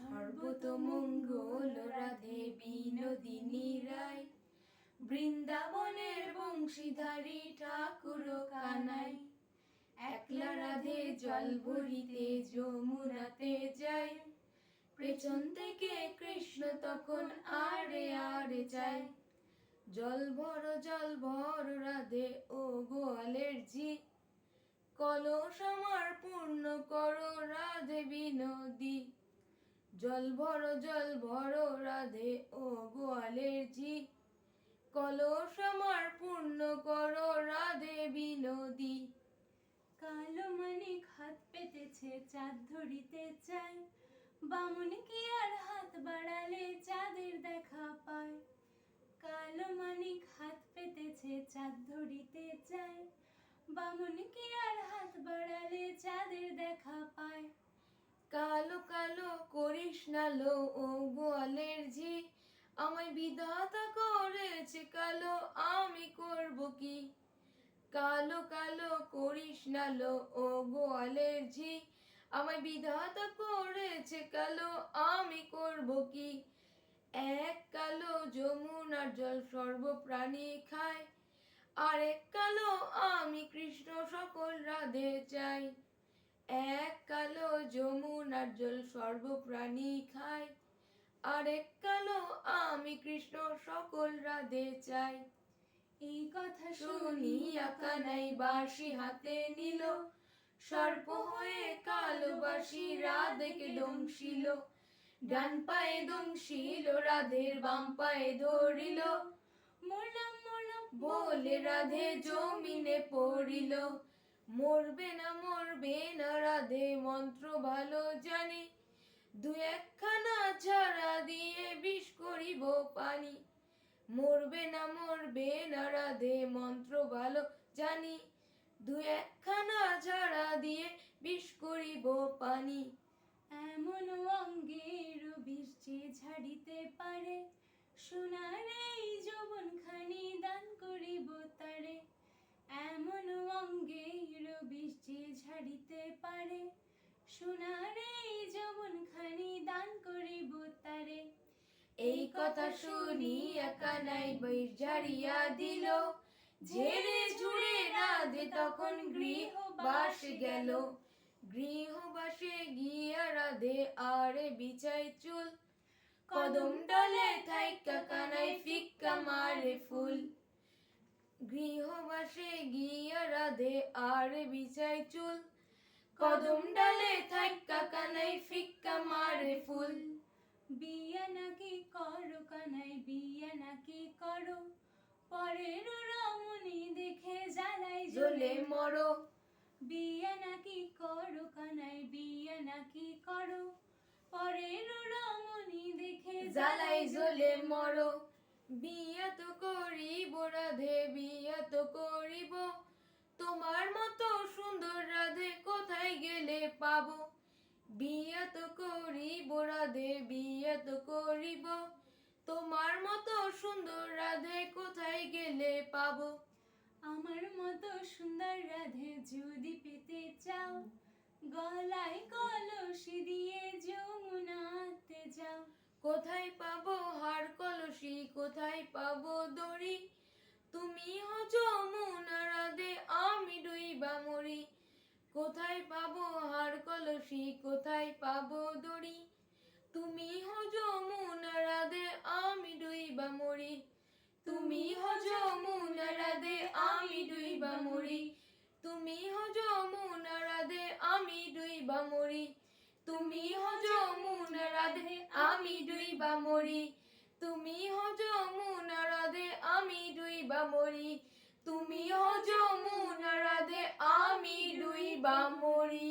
সর্বতমঙ্গল রাধে বিনোদিনী রায়। বৃন্দাবনের বংশীধারী ঠাকুর কানাই। একলা রাধে জল ভরিতে যমুনাতে যায় পেছন থেকে কৃষ্ণ তখন আরে আরে চায় জল ভর জল ভর রাধে ও গোয়ালের জি কলস আমার পূর্ণ করো রাধে বিনোদী জল ভর জল ভর, রাধে ও গোয়ালের জি। কলস আমার পূর্ণ করো, রাধে বিনোদী। কালো মানিক হাত পেতেছে, চাঁদ ধরিতে চায়। বামুন কি আর হাত বাড়ালে, চাঁদের দেখা পায়। কালো মানিক হাত পেতেছে, চাঁদ ধরিতে চায়। বামুন কি আর হাত বাড়ালে, চাঁদের দেখা কালো কালো করিস না লো, ও গোয়ালের ঝি। আমায় বিধাতা করেছে কালো, আমি করব কি? কালো কালো করিস না লো, ও গোয়ালের ঝি। আমায় বিধাতা করেছে কালো, আমি করব কি? এক কালো যমুনার জল সর্বপ্রাণী খায় আরেক কালো আমি কৃষ্ণ সকল রাধে চাই। এক কালো যমুনার জল সর্বপ্রাণী খায় আরেক কালো আমি কৃষ্ণ সকল রাধে চাই। এই কথা শুনিয়া কানাই বাঁশি হাতে নিল, সর্প হয়ে কালো বাঁশি রাধেকে দংশিল। ডান পায়ে দংশিল, রাধের বাম পায়ে ধরিল। মরলাম মরলাম বলে রাধে জমিনে পড়িল। মরবে না মরবে না, রাধে মন্ত্র ভালো জানি। দু একখানা ছাড়া দিয়ে বিষ করিব পানি। মরবে না মরবে না, রাধে মন্ত্র ভালো জানি। দু একখানা ছাড়া দিয়ে বিষ করিব পানি। এমন অঙ্গের বৃষ্টি ঝাড়িতে পারে, সোনার এই যৌবন খানি দান করিব তারে এমন অঙ্গের বৃষ্টি পারে। সোনার যৌবন খানি দান করিব তারে এই কথা শুনিয়া কানাই বই ঝাড়িয়া দিল। ঝেড়ে ঝুড়ে রাধে তখন গৃহবাসে গেল। গৃহবাসে গিয়া রাধে আরে বিছাই চুল। কদম ডলে থাইকা কানাই ফিক্কা মারে ফুল। গৃহবাসে গিয়া রাধে আর বিছাই চুল। কদম ডালে থাইকা কানাই ফিক্কা মারে ফুল। বিয়া নাকি করো কানাই বিয়া নাকি করো? পরের রমণী দেখে জ্বালাই জ্বলে মরো। বিয়া নাকি করো কানাই বিয়া নাকি করো? পরের রমণী দেখে জ্বালাই জ্বলে মরো। বিয়া তো করিব রাধে বিয়া তো করিব। তোমার মতো সুন্দর রাধে কোথায় গেলে পাবো? বিয়া তো করিব রাধে বিয়া তো করিব। তোমার মতো সুন্দর রাধে কোথায় গেলে পাবো? আমার মতো সুন্দর রাধে যদি পেতে চাও গলায় কলসি দিয়ে যমুনাতে যাও। কোথায় পাবো কোথায় পাবো দড়ি? তুমি হো যমুনা রাধে আমি ডুইবা মরি। কোথায় পাবো হার কলসি, কোথায় পাবো দড়ি? তুমি হো যমুনা রাধে আমি ডুইবা মরি। তুমি হো যমুনা রাধে আমি ডুইবা মরি। তুমি হো যমুনা রাধে আমি ডুইবা মরি। তুমি হো যমুনা রাধে আমি ডুইবা মরি। তুমি হো যমুনা রাধে আমি ডুইবা মরি তুমি হো যমুনা রাধে আমি ডুইবা মরি